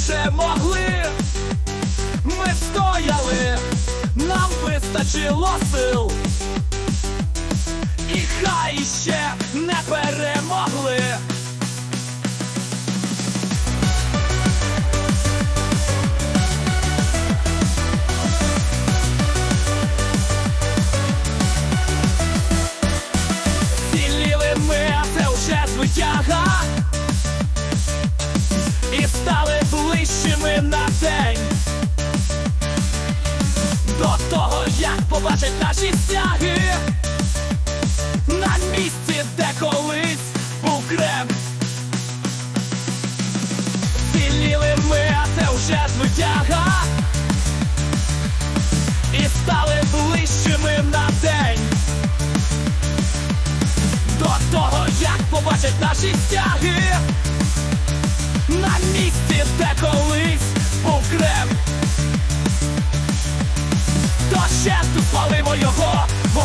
лише могли, ми стояли, нам вистачило сил, і хай ще не перемогли. Сіліли ми, а це вже звитяга. Побачать наші стяги на місці, де колись був Крем. Ціліли ми, а це вже звитяга. І стали ближчими на день. До того, як побачать наші стяги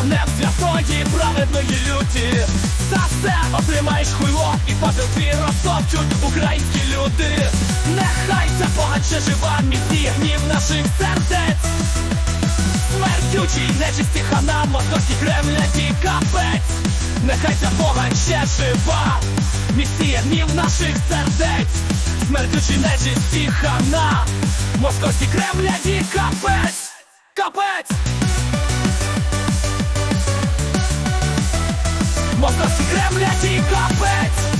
вогнем святої праведної люті. За все отримаєш хуйло і твій розтопчуть українські люди. Нехай ця погань ще жива, міцні гнів наших сердець. Смертючий нечисті хана, московський кремляті капець. Нехай ця ще жива, місія гнів наших сердець. Смертючий нечисті хана, московський кремляті капець. Капець! carpet.